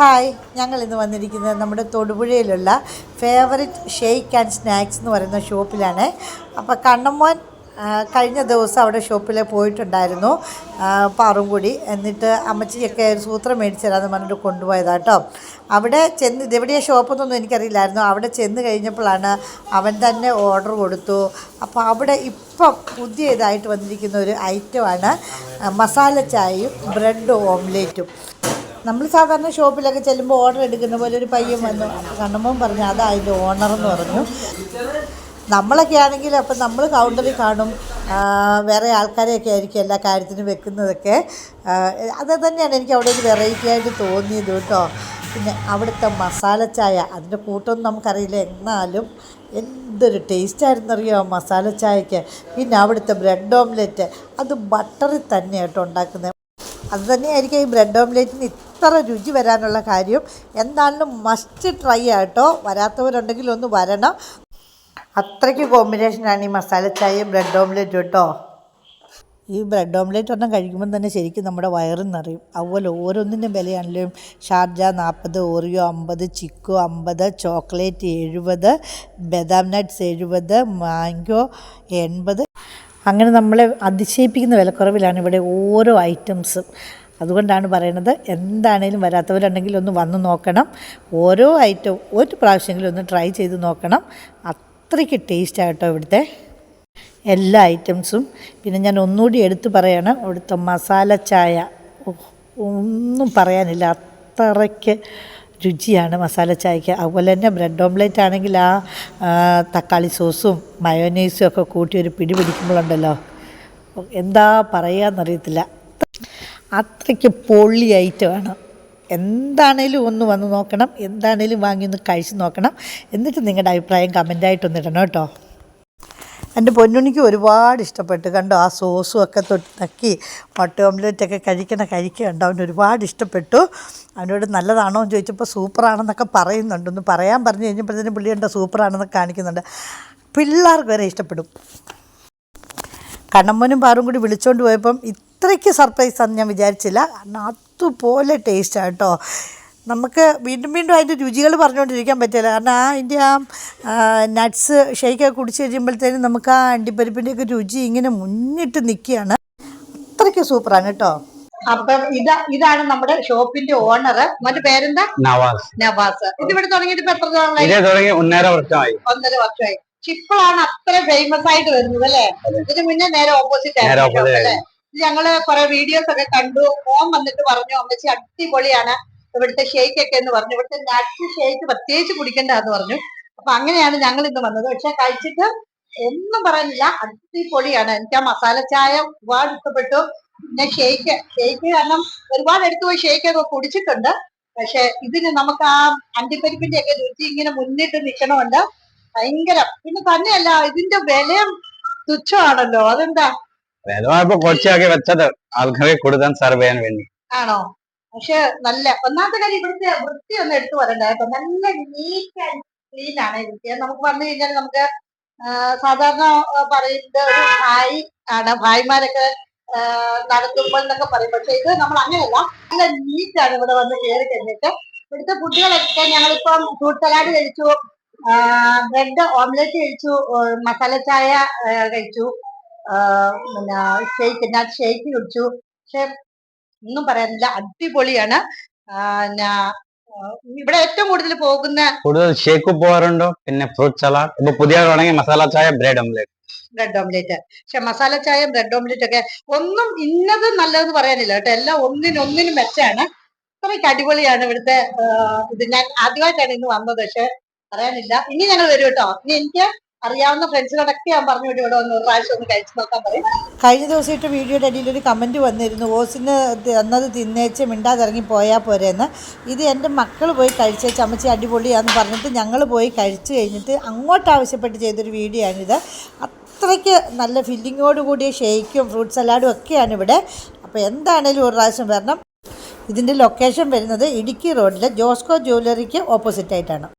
Hi ഞങ്ങൾ ഇന്ന് വന്നിരിക്കുന്നത് നമ്മുടെ തൊടുപുഴയിലുള്ള ഫേവറിറ്റ് ഷെയ്ക്ക് ആൻഡ് സ്നാക്സ് എന്ന് പറയുന്ന ഷോപ്പിലാണ്. അപ്പോൾ കണ്ണമ്മോൻ കഴിഞ്ഞ ദിവസം അവിടെ ഷോപ്പിൽ പോയിട്ടുണ്ടായിരുന്നു പാറുംകൂടി. എന്നിട്ട് അമ്മച്ചിയൊക്കെ ഒരു സൂത്രം മേടിച്ചു തരാമെന്ന് പറഞ്ഞിട്ട് കൊണ്ടുപോയതാട്ടോ അവിടെ ചെന്ന് ഇതെവിടെയാണ് ഷോപ്പെന്നൊന്നും എനിക്കറിയില്ലായിരുന്നു. അവിടെ ചെന്ന് കഴിഞ്ഞപ്പോഴാണ് അവൻ തന്നെ ഓർഡർ കൊടുത്തു. അപ്പോൾ അവിടെ ഇപ്പം പുതിയ ഇതായിട്ട് വന്നിരിക്കുന്ന ഒരു ഐറ്റമാണ് മസാല ചായയും ബ്രെഡ് ഓംലേറ്റും നമ്മൾ സാധാരണ ഷോപ്പിലൊക്കെ ചെല്ലുമ്പോൾ ഓർഡർ എടുക്കുന്ന പോലെ ഒരു പയ്യൻ വന്നു കണ്ണമ്മൻ പറഞ്ഞു അതാ അതിന്റെ ഓണർ എന്ന് പറഞ്ഞു. നമ്മളൊക്കെ ആണെങ്കിൽ അപ്പം നമ്മൾ കൗണ്ടറിൽ കാണും. വേറെ ആൾക്കാരെയൊക്കെ ആയിരിക്കും എല്ലാ കാര്യത്തിനും വെക്കുന്നതൊക്കെ. അത് തന്നെയാണ് എനിക്ക് അവിടെ ഒരു വെറൈറ്റി ആയിട്ട് തോന്നിയത് കേട്ടോ. പിന്നെ അവിടുത്തെ മസാല ചായ അതിന്റെ കൂട്ടൊന്നും നമുക്കറിയില്ല. എന്നാലും എന്തൊരു ടേസ്റ്റായിരുന്നു അറിയോ മസാല ചായക്ക് പിന്നെ അവിടുത്തെ ബ്രെഡ് ഓംലെറ്റ് അത് ബട്ടറിൽ തന്നെ ഉണ്ടാക്കുന്നത്. അത് തന്നെയായിരിക്കും ഈ ബ്രെഡ് ഓംലേറ്റിന് ഇത്ര രുചി വരാനുള്ള കാര്യം എന്താണെങ്കിലും മസ്റ്റ് ട്രൈ ആട്ടോ. വരാത്തവരുണ്ടെങ്കിൽ ഒന്ന് വരണം. അത്രയ്ക്ക് കോമ്പിനേഷനാണ് ഈ മസാല ചായയും ബ്രെഡ് ഓംലെറ്റും കേട്ടോ ഈ ബ്രെഡ് ഓംലെറ്റ് ഒന്നും കഴിക്കുമ്പോൾ തന്നെ ശരിക്കും നമ്മുടെ വയറും നിറയും. അതുപോലെ ഓരോന്നിന്റെയും വിലയാണെങ്കിലും ഷാർജ നാൽപ്പത് ഓറിയോ അമ്പത് ചിക്കോ അമ്പത് ചോക്ലേറ്റ് എഴുപത് ബദാം നട്ട്സ് എഴുപത് മാംഗോ എൺപത്. അങ്ങനെ നമ്മളെ അതിശയിപ്പിക്കുന്ന വിലക്കുറവിലാണ് ഇവിടെ ഓരോ ഐറ്റംസും അതുകൊണ്ടാണ് പറയണത് എന്താണേലും വരാത്തവരുണ്ടെങ്കിൽ ഒന്ന് വന്ന് നോക്കണം. ഓരോ ഐറ്റവും ഒരു പ്രാവശ്യമെങ്കിലും ഒന്ന് ട്രൈ ചെയ്ത് നോക്കണം. അത്രയ്ക്ക് ടേസ്റ്റ് ആട്ടോ ഇവിടുത്തെ എല്ലാ ഐറ്റംസും. പിന്നെ ഞാൻ ഒന്നുകൂടി എടുത്തു പറയണം ഇവിടുത്തെ മസാല ചായ. ഒന്നും പറയാനില്ല. അത്രയ്ക്ക് രുചിയാണ് മസാല ചായക്ക് അതുപോലെ തന്നെ ബ്രെഡ് ഓംലേറ്റ് ആണെങ്കിൽ ആ തക്കാളി സോസും മയോനൈസും ഒക്കെ കൂട്ടി ഒരു പിടി പിടിക്കുമ്പോഴുണ്ടല്ലോ. എന്താ പറയുകയെന്നറിയത്തില്ല അത്രയ്ക്ക് പൊള്ളി ഐറ്റമാണ് എന്താണേലും ഒന്ന് വന്ന് നോക്കണം എന്താണേലും വാങ്ങി ഒന്ന് കഴിച്ച് നോക്കണം. എന്നിട്ട് നിങ്ങളുടെ അഭിപ്രായം കമന്റായിട്ടൊന്ന് ഇടണം കേട്ടോ. എന്റെ പൊന്നുണിക്ക് ഒരുപാട് ഇഷ്ടപ്പെട്ടു. കണ്ടോ ആ സോസും ഒക്കെ തൊട്ട് നക്കി മുട്ട ഓംലെറ്റ് ഒക്കെ കഴിക്കണ കഴിക്കുന്നുണ്ട് അവന് ഒരുപാട് ഇഷ്ടപ്പെട്ടു. അവനോട് നല്ലതാണോ എന്ന് ചോദിച്ചപ്പോൾ സൂപ്പറാണെന്നൊക്കെ പറയുന്നുണ്ട്. ഒന്ന് പറയാൻ പറഞ്ഞു കഴിഞ്ഞപ്പോഴത്തേനും പുള്ളി ഉണ്ടോ സൂപ്പറാണെന്നൊക്കെ കാണിക്കുന്നുണ്ട്. പിള്ളേർക്ക് വരെ ഇഷ്ടപ്പെടും. കണ്ണമ്മനും പാറും കൂടി വിളിച്ചുകൊണ്ട് പോയപ്പം ഇത്രയ്ക്ക് സർപ്രൈസ് ആണെന്ന് ഞാൻ വിചാരിച്ചില്ല. കാരണം അതുപോലെ ടേസ്റ്റാണ് കേട്ടോ. നമുക്ക് വീണ്ടും വീണ്ടും അതിന്റെ രുചികൾ പറഞ്ഞുകൊണ്ടിരിക്കാൻ പറ്റില്ല. കാരണം ആ അതിന്റെ ആ നട്ട്സ് ഷെയ്ക്കൊക്കെ കുടിച്ച് കഴിയുമ്പോഴത്തേനും നമുക്ക് ആ അണ്ടിപ്പരിപ്പിന്റെയൊക്കെ രുചി ഇങ്ങനെ മുന്നിട്ട് നിൽക്കുകയാണ്. അത്രയ്ക്ക് സൂപ്പറാണ് കേട്ടോ. അപ്പം ഇതാ ഇതാണ് നമ്മുടെ ഷോപ്പിന്റെ ഓണർ മറ്റു പേരെന്താ? നവാസ്. നവാസ്. ഇതിവിടെ ഇവിടെ തുടങ്ങിയിട്ട് ഇപ്പൊ എത്ര നാളായി? തുടങ്ങി ഒന്നര വർഷമായി. ഒന്നര വർഷമായി. ഇപ്പോഴാണ് അത്ര ഫേമസ് ആയിട്ട് വരുന്നത് അല്ലേ? ഇതിന് മുന്നേ നേരെ ഓപ്പോസിറ്റ് ഇത് ഞങ്ങൾ കുറെ വീഡിയോസ് ഒക്കെ കണ്ടു. മോൻ വന്നിട്ട് പറഞ്ഞു അമ്മച്ചി അടിപൊളിയാണ്. ഇവിടുത്തെ ഷേക്ക് ഒക്കെ എന്ന് പറഞ്ഞു. ഇവിടുത്തെ നട്സ് ഷേക്ക് പ്രത്യേകിച്ച് കുടിക്കേണ്ടതെന്ന് പറഞ്ഞു. അപ്പൊ അങ്ങനെയാണ് ഞങ്ങൾ ഇന്ന് വന്നത്. പക്ഷെ കഴിച്ചിട്ട് ഒന്നും പറയാനില്ല. അടിപൊളിയാണ്. എനിക്ക് ആ മസാല ചായ ഒരുപാട് ഇഷ്ടപ്പെട്ടു. പിന്നെ ഷേക്ക് ഷേക്ക് കാരണം ഒരുപാട് എടുത്തു പോയി ഷേക്ക് ഒക്കെ കുടിച്ചിട്ടുണ്ട്. പക്ഷെ ഇതിന് നമുക്ക് ആ അണ്ടിപ്പരിപ്പിന്റെ ഒക്കെ രുചി ഇങ്ങനെ മുന്നിട്ട് നിൽക്കണമുണ്ട് ഭയങ്കര പിന്നെ തന്നെയല്ല ഇതിന്റെ വിലയും തുച്ഛമാണല്ലോ. അതെന്താ? വേദമായപ്പോ കുറച്ചൊക്കെ വെച്ചത്. ആൾക്കാരെ കൊടുക്കാൻ സർവ് ചെയ്യാൻ വേണ്ടി. ആണോ? പക്ഷെ നല്ല ഒന്നാമത്തെ കാര്യം ഇവിടുത്തെ വൃത്തി ഒന്ന് എടുത്തു കേട്ടോ നല്ല നീറ്റ് ആൻഡ് ക്ലീൻ ആണ് ഇവിടുത്തെ നമുക്ക് വന്നു കഴിഞ്ഞാൽ നമുക്ക് സാധാരണ പറയുന്നത് ഒരു ഭായി ആണ്. ഭായിമാരൊക്കെ നടത്തുമ്പോൾ എന്നൊക്കെ പറയും. പക്ഷെ ഇത് നമ്മൾ അങ്ങനെയല്ല. നല്ല നീറ്റ് ആണ് ഇവിടെ വന്ന് കയറി കഴിഞ്ഞിട്ട്. ഇവിടുത്തെ ഫുഡുകളൊക്കെ ഞങ്ങളിപ്പം ഫ്രൂട്ട് സലാഡ് കഴിച്ചു ബ്രെഡ് ഓംലെറ്റ് കഴിച്ചു മസാല ചായ കഴിച്ചു. പിന്നെ ഷേക്ക് ഞാൻ ഷേക്ക് കുടിച്ചു. പക്ഷെ ഒന്നും പറയാനില്ല അടിപൊളിയാണ്. പിന്നെ, ഇവിടെ ഏറ്റവും കൂടുതൽ പോകുന്ന കൂടുതൽ ഷേക്ക് പോകാറുണ്ടോ പിന്നെ ഫ്രൂട്ട് സലാഡ് ഇപ്പൊ പുതിയ തുടങ്ങി മസാല ചായ ബ്രെഡ് ഓംലെറ്റ് ബ്രെഡ് ഓംലെറ്റ് പക്ഷെ മസാല ചായ ബ്രെഡ് ഓംലെറ്റ് ഒക്കെ ഒന്നും ഇന്നത് നല്ലതെന്ന് പറയാനില്ല കേട്ടോ. എല്ലാം ഒന്നിനൊന്നിനും മെച്ചാണ് അത്രയ്ക്ക് അടിപൊളിയാണ് ഇവിടുത്തെ ഇത് ഞാൻ ആദ്യമായിട്ടാണ് ഇന്ന് വന്നത്. പക്ഷെ പറയാനില്ല. ഇനി ഞങ്ങൾ വരും കേട്ടോ. ഇനി എനിക്ക് അറിയാവുന്ന ഫ്രണ്ട്സിനോടൊക്കെ ഞാൻ പറഞ്ഞു വിടും ഇവിടെ ഒന്ന് ഒരു പ്രാവശ്യം ഒന്ന് കഴിച്ചു നോക്കാൻ പറയും. കഴിഞ്ഞ ദിവസം ഇട്ട് വീഡിയോയുടെ അടിയിൽ ഒരു കമന്റ് വന്നിരുന്നു ഓസിന് തന്നത് തിന്നേച്ച് മിണ്ടാതിറങ്ങി പോയാൽ പോരെയെന്ന് ഇത് എന്റെ മക്കൾ പോയി കഴിച്ചേച്ച് അമ്മച്ചി അടിപൊളിയാന്ന് പറഞ്ഞിട്ട് ഞങ്ങൾ പോയി കഴിച്ചു കഴിഞ്ഞിട്ട് അങ്ങോട്ട് ആവശ്യപ്പെട്ട് ചെയ്തൊരു വീഡിയോ ആണിത്. അത്രയ്ക്ക് നല്ല ഫില്ലിങ്ങോട് കൂടിയ ഷേക്കും ഫ്രൂട്ട് സലാഡും ഒക്കെയാണ് ഇവിടെ. അപ്പോൾ എന്താണേലും ഒരു പ്രാവശ്യം വരണം. ഇതിന്റെ ലൊക്കേഷൻ വരുന്നത് ഇടുക്കി റോഡിലെ ജോസ്കോ ജ്വല്ലറിക്ക് ഓപ്പോസിറ്റ് ആയിട്ടാണ്.